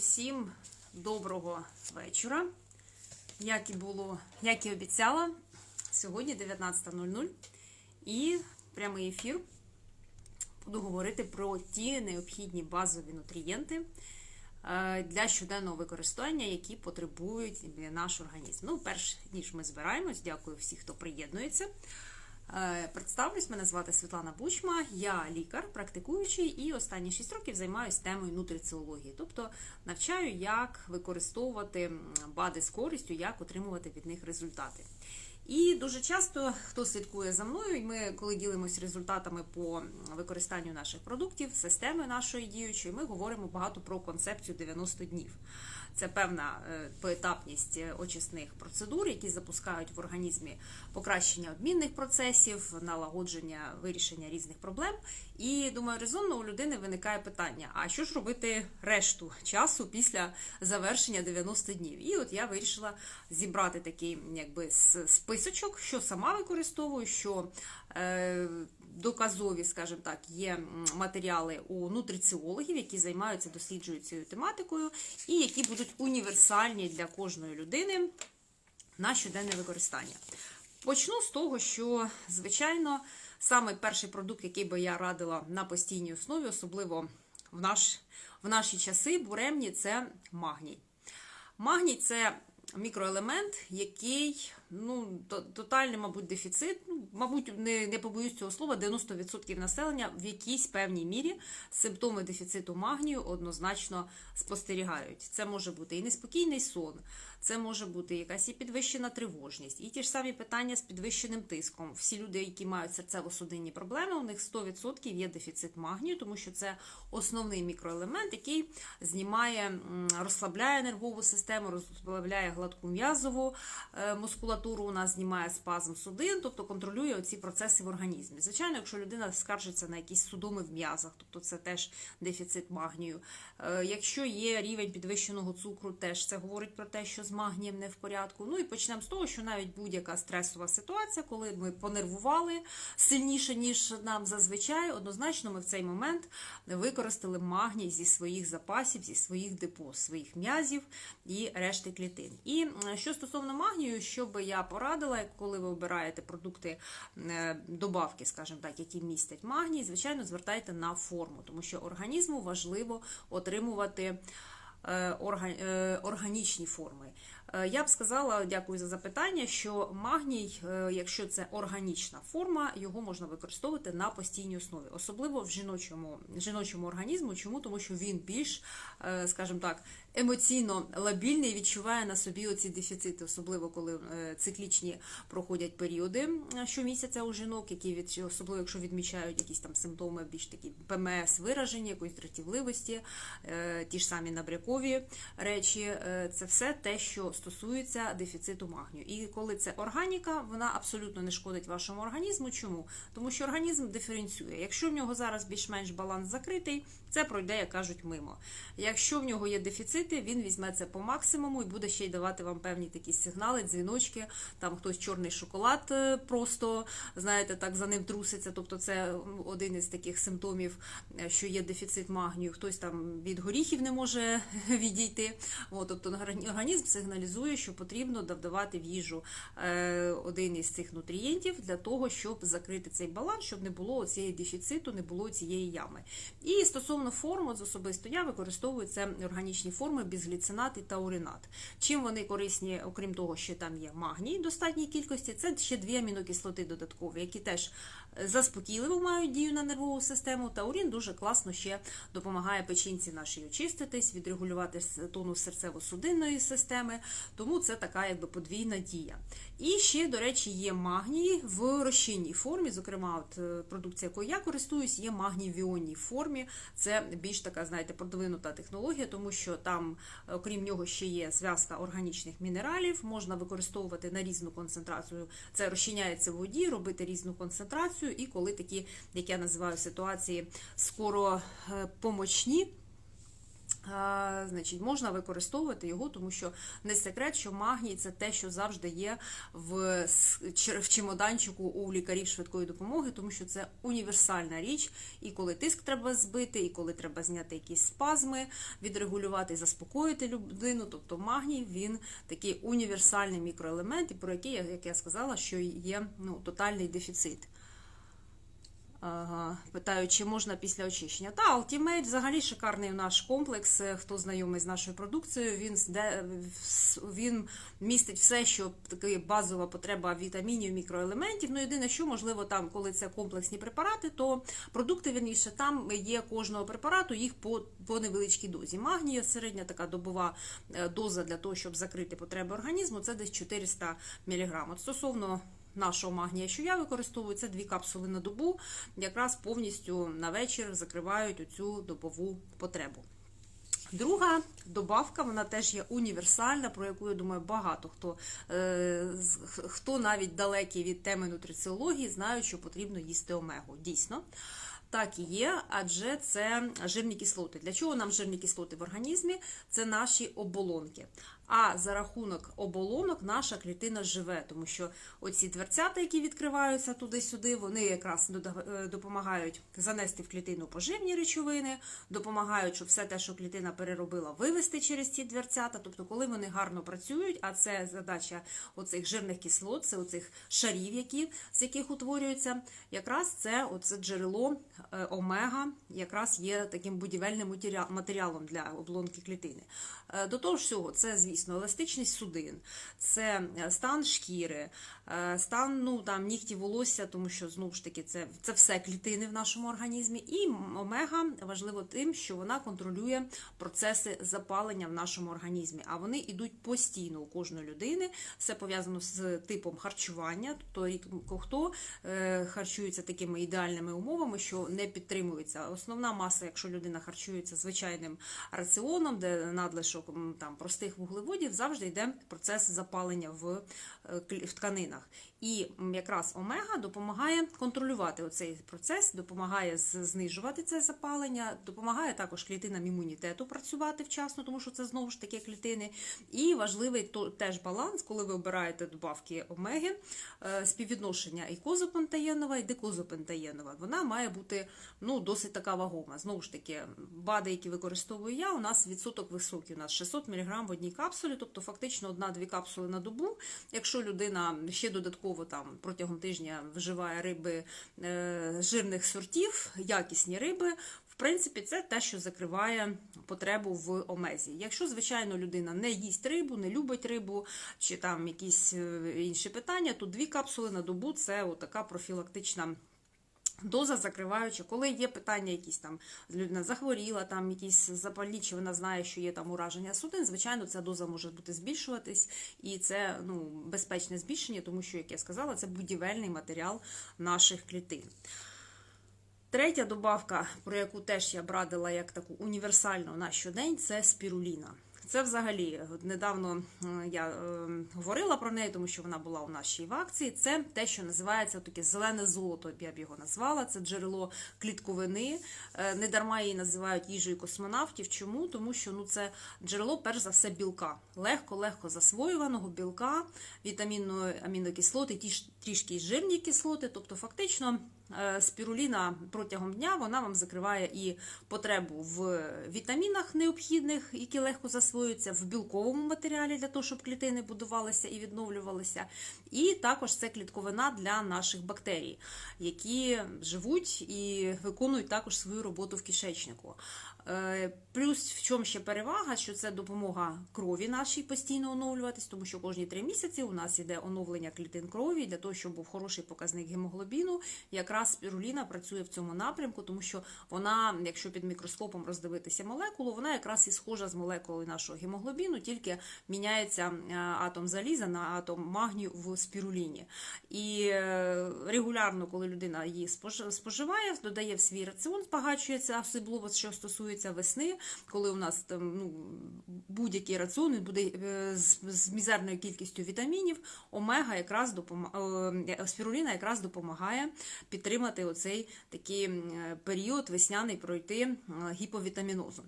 Всім доброго вечора. Як і було, як і обіцяла, сьогодні 19.00 і прямий ефір. Буду говорити про ті необхідні базові нутрієнти е, для щоденного використання, які потребують наш організм. Ну, перш ніж ми збираємось, дякую всім, хто приєднується. Е, Представлюсь, мене звати Світлана Бучма, я лікар, практикуючий, і останні 6 років займаюся темою нутриціології, тобто навчаю, як використовувати БАДи з користю, як отримувати від них результати. І дуже часто, хто слідкує за мною, ми, коли ділимося результатами по використанню наших продуктів, системи нашої діючої, ми говоримо багато про концепцію 90 днів. Це певна е, поетапність е, очисних процедур, які запускають в організмі покращення обмінних процесів, налагодження вирішення різних проблем. І думаю, резонно у людини виникає питання: а що ж робити решту часу після завершення 90 днів? І от я вирішила зібрати такий якби списочок, що сама використовую, що е, доказові, скажімо так, є матеріали у нутриціологів, які займаються досліджують цією тематикою, і які будуть універсальні для кожної людини на щоденне використання. Почну з того, що, звичайно, саме перший продукт, який би я радила на постійній основі, особливо в, наш, в наші часи буремні, це магній. Магній це мікроелемент, який ну, то- тотальний, мабуть, дефіцит, ну, мабуть, не, не побоюсь цього слова, 90% населення в якійсь певній мірі симптоми дефіциту магнію однозначно спостерігають. Це може бути і неспокійний сон, це може бути якась і підвищена тривожність, і ті ж самі питання з підвищеним тиском. Всі люди, які мають серцево-судинні проблеми, у них 100% є дефіцит магнію, тому що це основний мікроелемент, який знімає, розслабляє нервову систему, розслабляє гладку м'язову е, мускулатуру, у нас знімає спазм судин, тобто контролює оці процеси в організмі. Звичайно, якщо людина скаржиться на якісь судоми в м'язах, тобто це теж дефіцит магнію. Е, Якщо є рівень підвищеного цукру, теж це говорить про те, що з магнієм не в порядку. Ну і почнемо з того, що навіть будь-яка стресова ситуація, коли ми понервували сильніше, ніж нам зазвичай, однозначно ми в цей момент використали магній зі своїх запасів, зі своїх депо, своїх м'язів і решти клітин. І що стосовно магнію, що би я порадила, коли ви обираєте продукти е, добавки, скажімо так, які містять магній, звичайно, звертайте на форму, тому що організму важливо отримувати органічні форми. Е, Я б сказала, дякую за запитання, що магній, е, якщо це органічна форма, його можна використовувати на постійній основі, особливо в жіночому, жіночому організму. Чому? Тому що він більш, е, скажімо так, емоційно лабільний, відчуває на собі оці дефіцити, особливо коли е, циклічні проходять періоди е, щомісяця у жінок, які від особливо якщо відмічають якісь там симптоми більш такі ПМС вираження, якоїсь дратівливості, е, ті ж самі набрякові речі. Це все те, що стосується дефіциту магнію. І коли це органіка, вона абсолютно не шкодить вашому організму. Чому? Тому що організм диференціює. Якщо в нього зараз більш-менш баланс закритий, це пройде, як кажуть, мимо. Якщо в нього є дефіцити, він візьме це по максимуму і буде ще й давати вам певні такі сигнали, дзвіночки. Там хтось чорний шоколад е, просто знаєте, так за ним труситься. Тобто, це один із таких симптомів, е, що є дефіцит магнію. Хтось там від горіхів не може відійти. От, тобто організм сигналізує, що потрібно давати в їжу е, один із цих нутрієнтів для того, щоб закрити цей баланс, щоб не було цієї дефіциту, не було цієї ями. І стосовно форм, от особисто я використовую це органічні форми безгліцинат і тауринат. Чим вони корисні, окрім того, що там є магній в достатній кількості, це ще дві амінокислоти додаткові, які теж е, заспокійливо мають дію на нервову систему. Таурін дуже класно ще допомагає печінці нашій очиститись, відрегулювати тонус серцево-судинної системи. Тому це така якби подвійна дія. І ще, до речі, є магній в розчинній формі. Зокрема, от е, продукція, якою я користуюсь, є магній в іонній формі. Це більш така, знаєте, продвинута технологія, тому що там, е, окрім нього, ще є зв'язка органічних мінералів. Можна використовувати на різну концентрацію. Це розчиняється в воді, робити різну концентрацію. І коли такі, як я називаю ситуації, скоро е, помочні. Значить, можна використовувати його, тому що не секрет, що магній це те, що завжди є в, в чемоданчику у лікарів швидкої допомоги, тому що це універсальна річ. І коли тиск треба збити, і коли треба зняти якісь спазми, відрегулювати, заспокоїти людину. Тобто магній він такий універсальний мікроелемент, про який, як я сказала, що є ну, тотальний дефіцит. Ага, чи можна після очищення. Та, Ultimate взагалі шикарний наш комплекс. Е, Хто знайомий з нашою продукцією, він, зде- він містить все, що така базова потреба вітамінів, мікроелементів. Ну, єдине, що можливо, там, коли це комплексні препарати, то продукти вірніше, там є кожного препарату, їх по, по невеличкій дозі. Магнію, середня така добова е, доза для того, щоб закрити потреби організму, це десь 400 мг. От стосовно нашого магнія, що я використовую, це дві капсули на добу, якраз повністю на вечір закривають оцю добову потребу. Друга добавка, вона теж є універсальна, про яку я думаю, багато хто, е, хто навіть далекий від теми нутриціології, знають, що потрібно їсти омегу. Дійсно. Так і є, адже це жирні кислоти. Для чого нам жирні кислоти в організмі? Це наші оболонки. А за рахунок оболонок наша клітина живе, тому що оці дверцята, які відкриваються туди-сюди, вони якраз е, допомагають занести в клітину поживні речовини, допомагають, щоб все те, що клітина переробила, вивести через ці дверцята. Тобто, коли вони гарно працюють, а це задача оцих жирних кислот, це оцих шарів, які, з яких утворюються, якраз це оце джерело е, омега, якраз є таким будівельним матеріалом для оболонки клітини. Е, До того всього, це, звісно, еластичність судин, це е, стан шкіри, е, стан ну, там, нігті волосся, тому що знову ж таки це, це все клітини в нашому організмі. І омега важливо тим, що вона контролює процеси запалення в нашому організмі, а вони йдуть постійно у кожної людини. Все пов'язано з типом харчування, тобто рідко хто е, харчується такими ідеальними умовами, що не підтримується. Основна маса, якщо людина харчується звичайним раціоном, де надлишок там простих вуглеводів, завжди йде процес запалення в, е, в тканинах. І якраз омега допомагає контролювати оцей процес, допомагає знижувати це запалення, допомагає також клітинам імунітету працювати вчасно, тому що це знову ж таки клітини. І важливий теж баланс, коли ви обираєте добавки омеги, е, співвідношення і козопентаєнова, і дикозопентаєнова. Вона має бути ну, досить така вагома. Знову ж таки, БАДи, які використовую я, у нас відсоток високий. У нас 600 мг в одній капсулі, тобто фактично одна-дві капсули на добу. Якщо людина ще додатково там протягом тижня вживає риби е, жирних сортів, якісні риби. В принципі, це те, що закриває потребу в омезі. Якщо, звичайно, людина не їсть рибу, не любить рибу чи там якісь е, інші питання, то дві капсули на добу це отака профілактична. Доза закриваюча, коли є питання, якісь там людина захворіла, там якісь запальні, чи вона знає, що є там ураження судин, звичайно, ця доза може бути збільшуватись, і це ну, безпечне збільшення, тому що, як я сказала, це будівельний матеріал наших клітин. Третя добавка, про яку теж я б радила як таку універсальну на щодень, це спіруліна. Це взагалі недавно е, я е, говорила про неї, тому що вона була у нашій в акції. Це те, що називається таке зелене золото, я б його назвала. Це джерело клітковини. Е, Не дарма її називають їжею космонавтів. Чому? Тому що ну це джерело, перш за все, білка, легко-легко засвоюваного білка, вітамінної амінокислоти, ті трішки жирні кислоти. Тобто, фактично, спіруліна протягом дня вона вам закриває і потребу в вітамінах необхідних, які легко засвоюються, в білковому матеріалі для того, щоб клітини будувалися і відновлювалися. І також це клітковина для наших бактерій, які живуть і виконують також свою роботу в кишечнику. Е, Плюс в чому ще перевага, що це допомога крові нашій постійно оновлюватись, тому що кожні три місяці у нас іде оновлення клітин крові для того, щоб був хороший показник гемоглобіну. Якраз спіруліна працює в цьому напрямку, тому що вона, якщо під мікроскопом роздивитися молекулу, вона якраз і схожа з молекулою нашого гемоглобіну, тільки міняється е, атом заліза на атом магнію в спіруліні. І е, регулярно, коли людина її спож- споживає, додає в свій раціон, збагачується, особливо що стосується весни, коли у нас там ну, будь-який раціон буде е, з, з мізерною кількістю вітамінів, омега якраз допомагає, спіруліна якраз допомагає підтримати оцей такий період весняний пройти е, гіповітамінозу.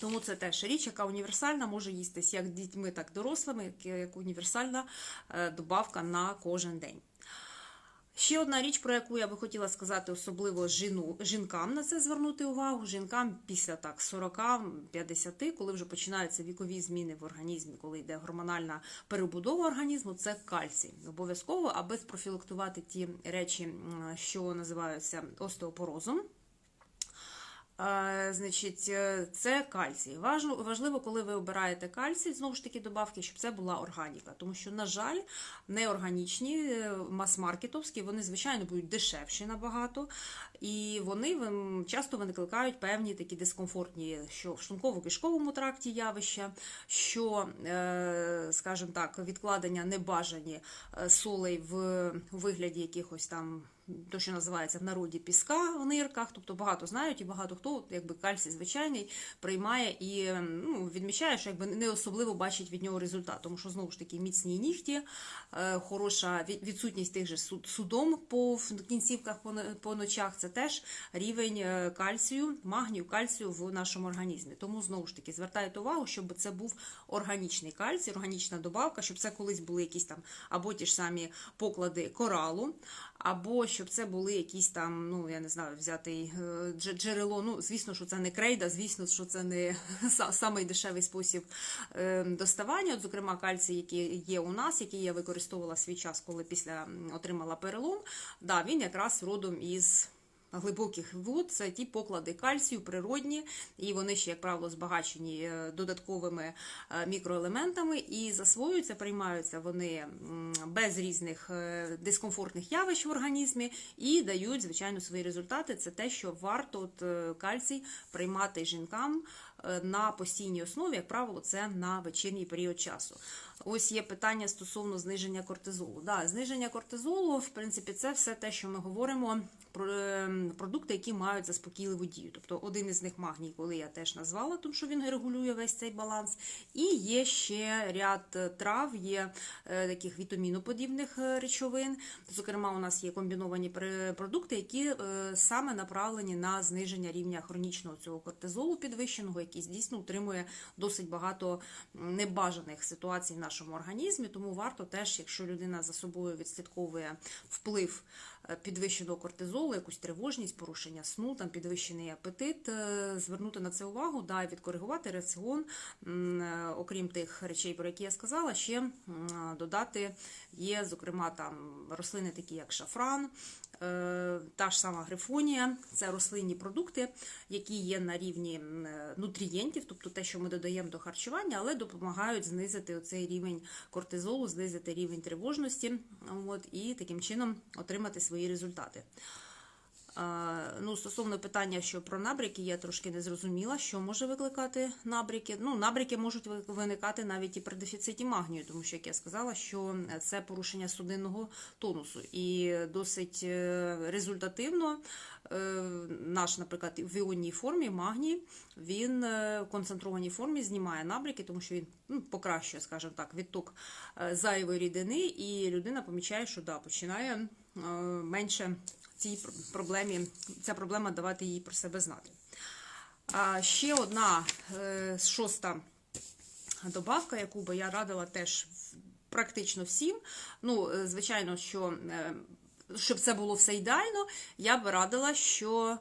Тому це теж річ, яка універсальна, може їстись як дітьми, так і дорослими, як, універсальна е, добавка на кожен день. Ще одна річ, про яку я би хотіла сказати, особливо жіну, жінкам на це звернути увагу. Жінкам після так 40-50, коли вже починаються вікові зміни в організмі, коли йде гормональна перебудова організму, це кальцій. Обов'язково, аби спрофілактувати ті речі, що називаються остеопорозом. Значить, е, це кальцій. Важливо, коли ви обираєте кальцій, знову ж таки, добавки, щоб це була органіка. Тому що, на жаль, неорганічні, е, мас-маркетовські, вони, звичайно, будуть дешевші набагато, і вони часто викликають певні такі дискомфортні, що в шлунково-кишковому тракті явища, що, е, скажімо так, відкладення небажані солей в вигляді якихось там то, що називається в народі піска в нирках, тобто багато знають і багато хто, якби кальцій звичайний, приймає і ну, відмічає, що якби не особливо бачить від нього результат, тому що знову ж таки міцні нігті, е, хороша відсутність тих же судом по кінцівках по, ночах, це теж рівень е, кальцію, магнію, кальцію в нашому організмі. Тому знову ж таки звертайте увагу, щоб це був органічний кальцій, органічна добавка, щоб це колись були якісь там або ті ж самі поклади коралу, або щоб це були якісь там, ну я не знаю, взяти е, джерело. Ну, звісно, що це не крейда, звісно, що це не са- самий дешевий спосіб е, доставання. От, зокрема, кальцій, який є у нас, який я використовувала свій час, коли після отримала перелом. Да, він якраз родом із. Глибоких вод це ті поклади кальцію природні, і вони ще, як правило, збагачені е, додатковими е, мікроелементами і засвоюються, приймаються вони без різних е, дискомфортних явищ в організмі і дають, звичайно, свої результати. Це те, що варто от, кальцій приймати жінкам на постійній основі, як правило, це на вечірній період часу. Ось є питання стосовно зниження кортизолу. Да, зниження кортизолу, в принципі, це все те, що ми говоримо про ем, продукти, які мають заспокійливу дію. Тобто один із них магній, коли я теж назвала, тому що він регулює весь цей баланс. І є ще ряд е, трав, є е, таких вітаміноподібних е, речовин. Зокрема, у нас є комбіновані продукти, які е, саме направлені на зниження рівня хронічного цього кортизолу підвищеного, який дійсно утримує досить багато небажаних ситуацій в нашому організмі. Тому варто теж, якщо людина за собою відслідковує вплив е, підвищеного кортизолу, якусь тривожність, порушення сну, там підвищений апетит, е, звернути на це увагу, да, і відкоригувати раціон. Е, Окрім тих речей, про які я сказала, ще додати є, зокрема, там рослини, такі як шафран, та ж сама грифонія, це рослинні продукти, які є на рівні е, нутрієнтів, тобто те, що ми додаємо до харчування, але допомагають знизити оцей рівень кортизолу, знизити рівень тривожності, от, і таким чином отримати свої результати. Ну, стосовно питання, що про набряки, я трошки не зрозуміла, що може викликати набряки. Ну, набряки можуть виникати навіть і при дефіциті магнію, тому що, як я сказала, що це порушення судинного тонусу. І досить е, результативно е, наш, наприклад, в іонній формі магній, він е, в концентрованій формі знімає набряки, тому що він ну, покращує, скажімо так, відток е, зайвої рідини, і людина помічає, що да, починає е, менше цій проблемі, ця проблема давати їй про себе знати. А ще одна е, шоста добавка, яку би я радила теж практично всім. Ну, е, звичайно, що е, щоб це було все ідеально, я б радила, що.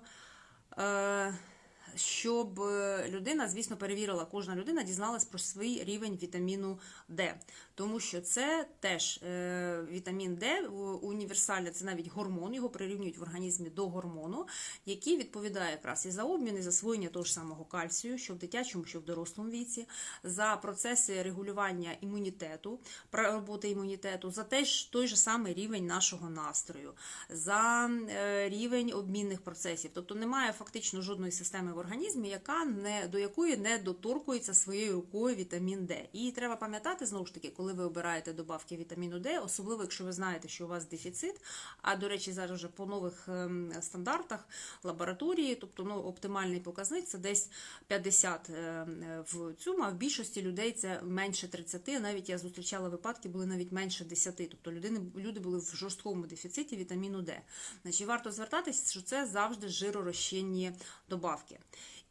Щоб е, людина, звісно, перевірила, кожна людина дізналась про свій рівень вітаміну Д. Тому що це теж е, вітамін Д універсальний, це навіть гормон, його прирівнюють в організмі до гормону, який відповідає якраз і за обмін, і засвоєння того ж самого кальцію, що в дитячому, що в дорослому віці, за процеси регулювання імунітету, роботи імунітету, за теж той же самий рівень нашого настрою, за е, рівень обмінних процесів. Тобто немає фактично жодної системи в організмі, яка не до якої не доторкується своєю рукою вітамін Д. І треба пам'ятати знову ж таки, коли ви обираєте добавки вітаміну Д, особливо якщо ви знаєте, що у вас дефіцит. А до речі, зараз вже по нових ем, стандартах лабораторії, тобто ну, оптимальний показник це десь 50 ем, в цьому, а в більшості людей це менше 30, навіть я зустрічала випадки, були навіть менше 10. Тобто людини, люди були в жорсткому дефіциті вітаміну Д. Значить, варто звертатись, що це завжди жиророзчинні добавки.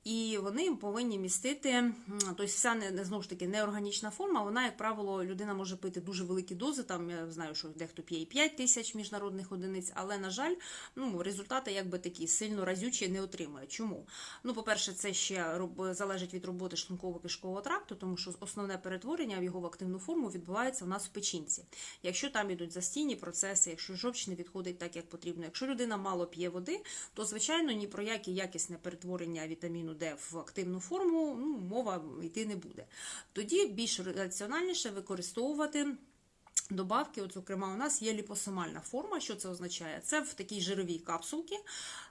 І вони повинні містити, тобто вся не, знову ж таки неорганічна форма, вона, як правило, людина може пити дуже великі дози. Там я знаю, що дехто п'є і 5 тисяч міжнародних одиниць, але, на жаль, ну, результати якби такі сильно разючі не отримує. Чому? Ну, по-перше, це ще залежить від роботи шлунково-кишкового тракту, тому що основне перетворення в його в активну форму відбувається у нас в печінці. Якщо там ідуть застійні процеси, якщо жовч не відходить так, як потрібно, якщо людина мало п'є води, то звичайно ні про яке якісне перетворення вітаміну Д в активну форму ну, мова йти не буде. Тоді більш раціональніше використовувати. Добавки, от, зокрема, у нас є ліпосомальна форма. Що це означає? Це в такій жировій капсулці.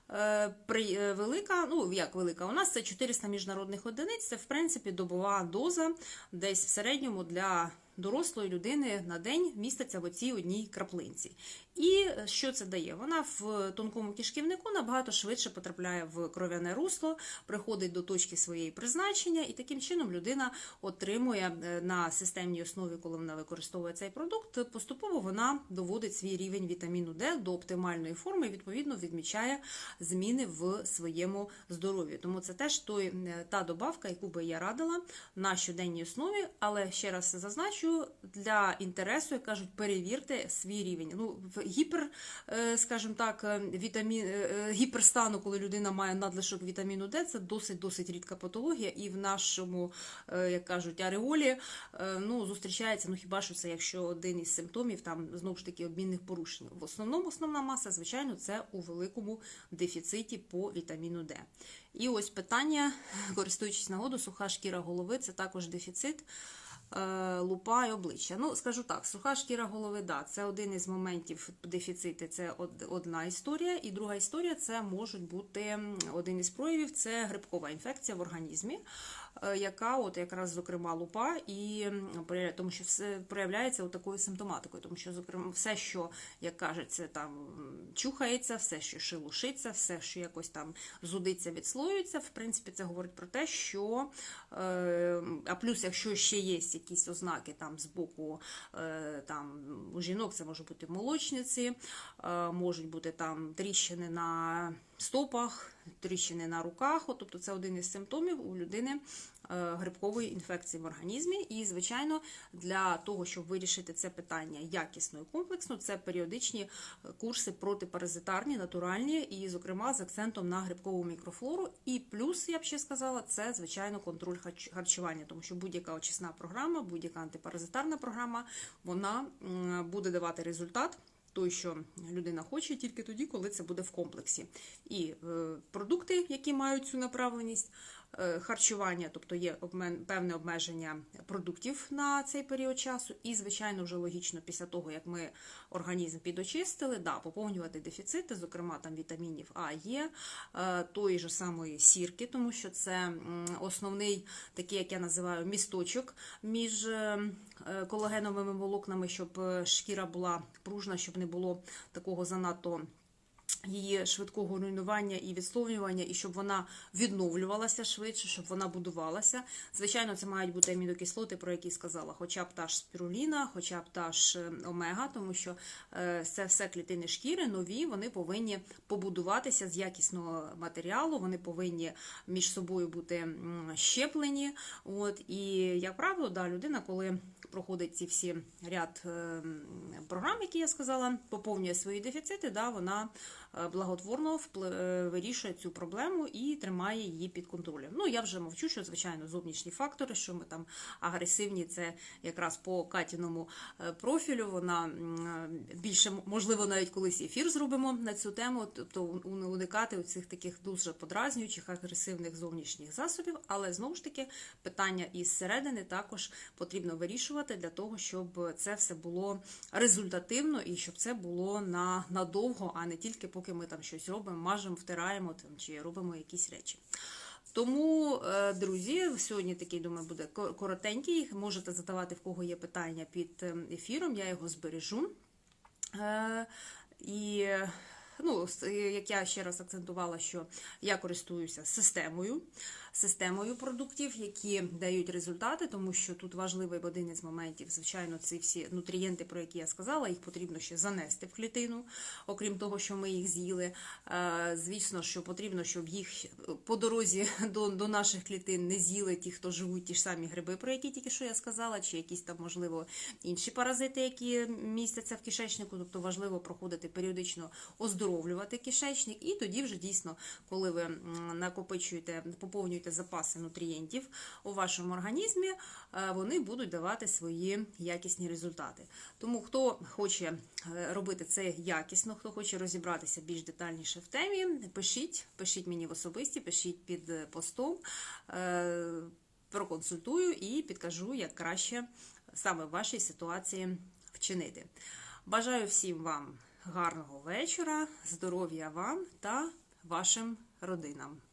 Е, е, велика, ну як велика, у нас це 400 міжнародних одиниць. Це в принципі добова доза, десь в середньому для дорослої людини на день міститься в оцій одній краплинці. І е, що це дає? Вона в тонкому кишківнику набагато швидше потрапляє в кров'яне русло, приходить до точки своєї призначення, і таким чином людина отримує е, на системній основі, коли вона використовує цей продукт, поступово вона доводить свій рівень вітаміну Д до оптимальної форми і відповідно відмічає зміни в своєму здоров'ї. Тому це теж той, е, та добавка, яку би я радила на щоденній основі, але ще раз зазначу, для інтересу, як кажуть, перевірте свій рівень. Ну, гіпер, е, скажімо так, е, вітамін, е, гіперстану, коли людина має надлишок вітаміну Д, це досить-досить рідка патологія, і в нашому, як кажуть, ареолі ну, зустрічається, ну хіба що це, якщо один із симптомів, там знову ж таки обмінних порушень. В основному основна маса, звичайно, це у великому дефіциті по вітаміну Д. І ось питання, користуючись нагоду, суха шкіра голови це також дефіцит. Е, Лупа і обличчя. Ну, скажу так, суха шкіра голови, да, це один із моментів дефіциту, це одна історія. І друга історія це можуть бути один із проявів це грибкова інфекція в організмі, е, яка, от якраз, зокрема, лупа, і тому що все проявляється такою симптоматикою, тому що, зокрема, все, що, як кажеться, там чухається, все, що шелушиться, все, що якось там зудиться, відслоюється, в принципі, це говорить про те, що е, а плюс, якщо ще є якісь ознаки там з боку е, там у жінок, це можуть бути молочниці, е, можуть бути там тріщини на стопах, тріщини на руках. Тобто це один із симптомів у людини е, грибкової інфекції в організмі. І, звичайно, для того, щоб вирішити це питання якісно і комплексно, це періодичні е, курси протипаразитарні, натуральні, і, зокрема, з акцентом на грибкову мікрофлору. І плюс, я б ще сказала, це звичайно контроль харчування, тому що будь-яка очисна програма, будь-яка антипаразитарна програма, вона буде давати результат. Той, що людина хоче, тільки тоді, коли це буде в комплексі. І е, продукти, які мають цю направленість, харчування, тобто є обмен, певне обмеження продуктів на цей період часу, і, звичайно, вже логічно, після того, як ми організм підочистили, да, поповнювати дефіцити, зокрема там вітамінів А є, е, тої ж самої сірки, тому що це основний такий, як я називаю, місточок між е, е, колагеновими волокнами, щоб е, шкіра була пружна, щоб не було такого занадто її швидкого руйнування і відсловлювання, і щоб вона відновлювалася швидше, щоб вона будувалася. Звичайно, це мають бути амінокислоти, про які сказала, хоча б та ж спіруліна, хоча б та ж е, омега, тому що е, це все клітини шкіри, нові, вони повинні побудуватися з якісного матеріалу, вони повинні між собою бути щеплені. От, і, як правило, да, людина, коли проходить ці всі ряд е, програм, які я сказала, поповнює свої дефіцити, да, вона е, благотворно е, вирішує цю проблему і тримає її під контролем. Ну, я вже мовчу, що, звичайно, зовнішні фактори, що ми там агресивні, це якраз по Катіному профілю. Вона більше, можливо, навіть колись ефір зробимо на цю тему, тобто у- уникати цих таких дуже подразнюючих, агресивних зовнішніх засобів, але знову ж таки питання із середини також потрібно вирішувати для того, щоб це все було результативно і щоб це було на надовго, а не тільки поки ми там щось робимо, мажемо, втираємо там чи робимо якісь речі. Тому, е, друзі, сьогодні такий, думаю, буде коротенький. Можете задавати в кого є питання під ем, ефіром, я його збережу. Е, І ну, як я ще раз акцентувала, що я користуюся системою. Системою продуктів, які дають результати, тому що тут важливий один із моментів, звичайно, ці всі нутрієнти, про які я сказала, їх потрібно ще занести в клітину, окрім того, що ми їх з'їли. Е, Звісно, що потрібно, щоб їх по дорозі до, до наших клітин не з'їли ті, хто живуть ті ж самі гриби, про які тільки що я сказала, чи якісь там, можливо, інші паразити, які містяться в кишечнику. Тобто важливо проходити періодично оздоровлювати кишечник, і тоді вже дійсно, коли ви накопичуєте, поповнюєте запаси нутрієнтів у вашому організмі, е, вони будуть давати свої якісні результати. Тому хто хоче е, робити це якісно, хто хоче розібратися більш детальніше в темі, пишіть, пишіть мені в особисті, пишіть під е, постом. Проконсультую і підкажу, як краще саме в вашій ситуації вчинити. Бажаю всім вам гарного вечора, здоров'я вам та вашим родинам.